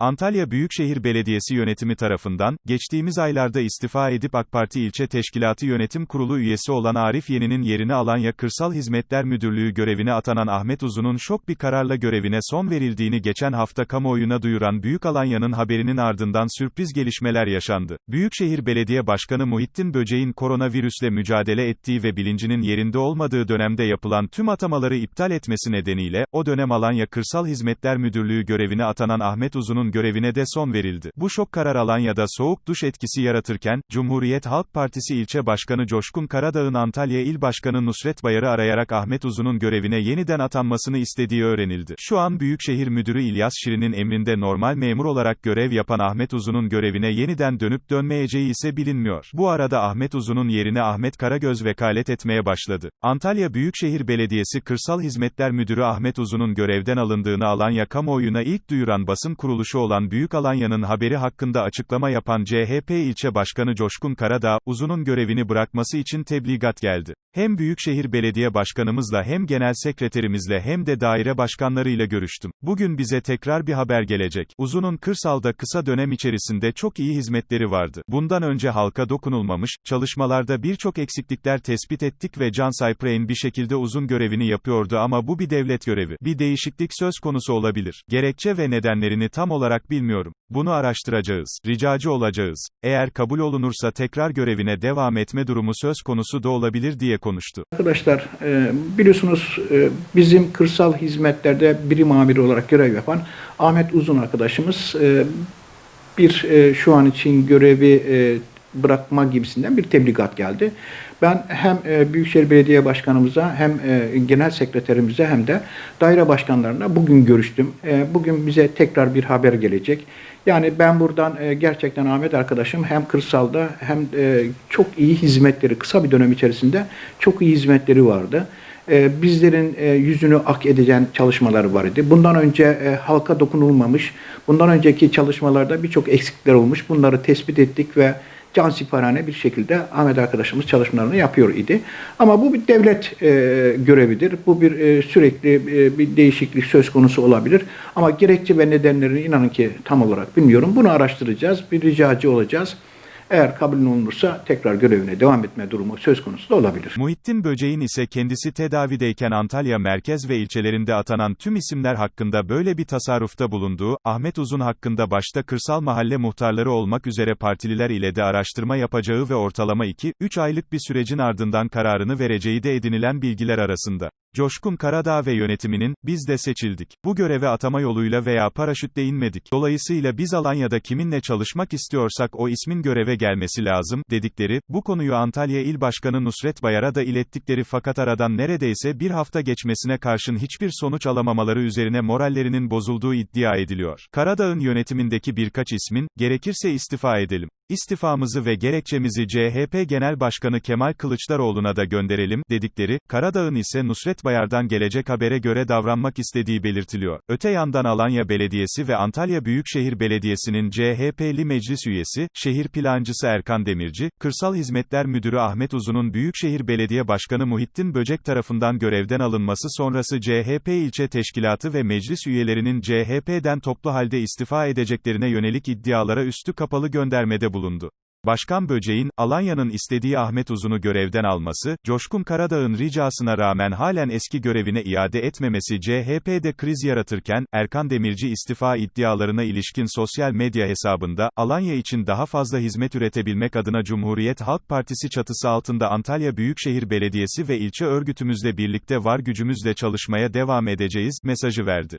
Antalya Büyükşehir Belediyesi yönetimi tarafından, geçtiğimiz aylarda istifa edip AK Parti İlçe Teşkilatı Yönetim Kurulu üyesi olan Arif Yeni'nin yerine Alanya Kırsal Hizmetler Müdürlüğü görevine atanan Ahmet Uzun'un şok bir kararla görevine son verildiğini geçen hafta kamuoyuna duyuran Büyük Alanya'nın haberinin ardından sürpriz gelişmeler yaşandı. Büyükşehir Belediye Başkanı Muhittin Böceğin koronavirüsle mücadele ettiği ve bilincinin yerinde olmadığı dönemde yapılan tüm atamaları iptal etmesi nedeniyle, o dönem Alanya Kırsal Hizmetler Müdürlüğü görevine atanan Ahmet Uzun'un görevine de son verildi. Bu şok karar Alanya'da soğuk duş etkisi yaratırken, Cumhuriyet Halk Partisi ilçe başkanı Coşkun Karadağ'ın Antalya İl Başkanı Nusret Bayar'ı arayarak Ahmet Uzun'un görevine yeniden atanmasını istediği öğrenildi. Şu an Büyükşehir Müdürü İlyas Şirin'in emrinde normal memur olarak görev yapan Ahmet Uzun'un görevine yeniden dönüp dönmeyeceği ise bilinmiyor. Bu arada Ahmet Uzun'un yerine Ahmet Karagöz vekalet etmeye başladı. Antalya Büyükşehir Belediyesi Kırsal Hizmetler Müdürü Ahmet Uzun'un görevden alındığını Alanya kamuoyuna ilk duyuran basın kuruluşu olan Büyük Alanya'nın haberi hakkında açıklama yapan CHP ilçe başkanı Coşkun Karadağ, Uzun'un görevini bırakması için tebligat geldi. Hem Büyükşehir Belediye Başkanımızla hem Genel Sekreterimizle hem de daire başkanlarıyla görüştüm. Bugün bize tekrar bir haber gelecek. Uzun'un kırsalda kısa dönem içerisinde çok iyi hizmetleri vardı. Bundan önce halka dokunulmamış, çalışmalarda birçok eksiklikler tespit ettik ve Can Saypreyn bir şekilde uzun görevini yapıyordu ama bu bir devlet görevi. Bir değişiklik söz konusu olabilir. Gerekçe ve nedenlerini tam olarak bilmiyorum. Bunu araştıracağız. Ricacı olacağız. Eğer kabul olunursa tekrar görevine devam etme durumu söz konusu da olabilir diye konuştu. Arkadaşlar e, biliyorsunuz e, bizim kırsal hizmetlerde birim amiri olarak görev yapan Ahmet Uzun arkadaşımız e, bir şu an için görevi bırakma gibisinden bir tebligat geldi. Ben hem e, Büyükşehir Belediye Başkanımıza hem e, Genel Sekreterimize hem de daire başkanlarına bugün görüştüm. E, bugün bize tekrar bir haber gelecek. Yani ben buradan gerçekten Ahmet arkadaşım hem kırsalda hem çok iyi hizmetleri kısa bir dönem içerisinde çok iyi hizmetleri vardı. Bizlerin yüzünü ak edeceğin çalışmaları var idi. Bundan önce halka dokunulmamış, bundan önceki çalışmalarda birçok eksikler olmuş. Bunları tespit ettik ve cansiparane bir şekilde Ahmet arkadaşımız çalışmalarını yapıyor idi. Ama bu bir devlet e, görevidir. Bu bir e, sürekli e, bir değişiklik söz konusu olabilir. Ama gerekçe ve nedenlerini inanın ki tam olarak bilmiyorum. Bunu araştıracağız. Bir ricacı olacağız. Eğer kabul olunursa tekrar görevine devam etme durumu söz konusu da olabilir. Muhittin Böceğin ise kendisi tedavideyken Antalya merkez ve ilçelerinde atanan tüm isimler hakkında böyle bir tasarrufta bulunduğu, Ahmet Uzun hakkında başta kırsal mahalle muhtarları olmak üzere partililer ile de araştırma yapacağı ve ortalama 2-3 aylık bir sürecin ardından kararını vereceği de edinilen bilgiler arasında. Coşkun Karadağ ve yönetiminin, biz de seçildik. Bu göreve atama yoluyla veya paraşütle inmedik. Dolayısıyla biz Alanya'da kiminle çalışmak istiyorsak o ismin göreve gelmesi lazım, dedikleri, bu konuyu Antalya İl Başkanı Nusret Bayar'a da ilettikleri fakat aradan neredeyse bir hafta geçmesine karşın hiçbir sonuç alamamaları üzerine morallerinin bozulduğu iddia ediliyor. Karadağ'ın yönetimindeki birkaç ismin, gerekirse istifa edelim. İstifamızı ve gerekçemizi CHP Genel Başkanı Kemal Kılıçdaroğlu'na da gönderelim, dedikleri, Karadağ'ın ise Nusret Bayar'dan gelecek habere göre davranmak istediği belirtiliyor. Öte yandan Alanya Belediyesi ve Antalya Büyükşehir Belediyesi'nin CHP'li meclis üyesi, şehir plancısı Erkan Demirci, Kırsal Hizmetler Müdürü Ahmet Uzun'un Büyükşehir Belediye Başkanı Muhittin Böcek tarafından görevden alınması sonrası CHP ilçe teşkilatı ve meclis üyelerinin CHP'den toplu halde istifa edeceklerine yönelik iddialara üstü kapalı göndermede bulundu. Başkan Böceğin, Alanya'nın istediği Ahmet Uzun'u görevden alması, Coşkun Karadağ'ın ricasına rağmen halen eski görevine iade etmemesi CHP'de kriz yaratırken, Erkan Demirci istifa iddialarına ilişkin sosyal medya hesabında, Alanya için daha fazla hizmet üretebilmek adına Cumhuriyet Halk Partisi çatısı altında Antalya Büyükşehir Belediyesi ve ilçe örgütümüzle birlikte var gücümüzle çalışmaya devam edeceğiz, mesajı verdi.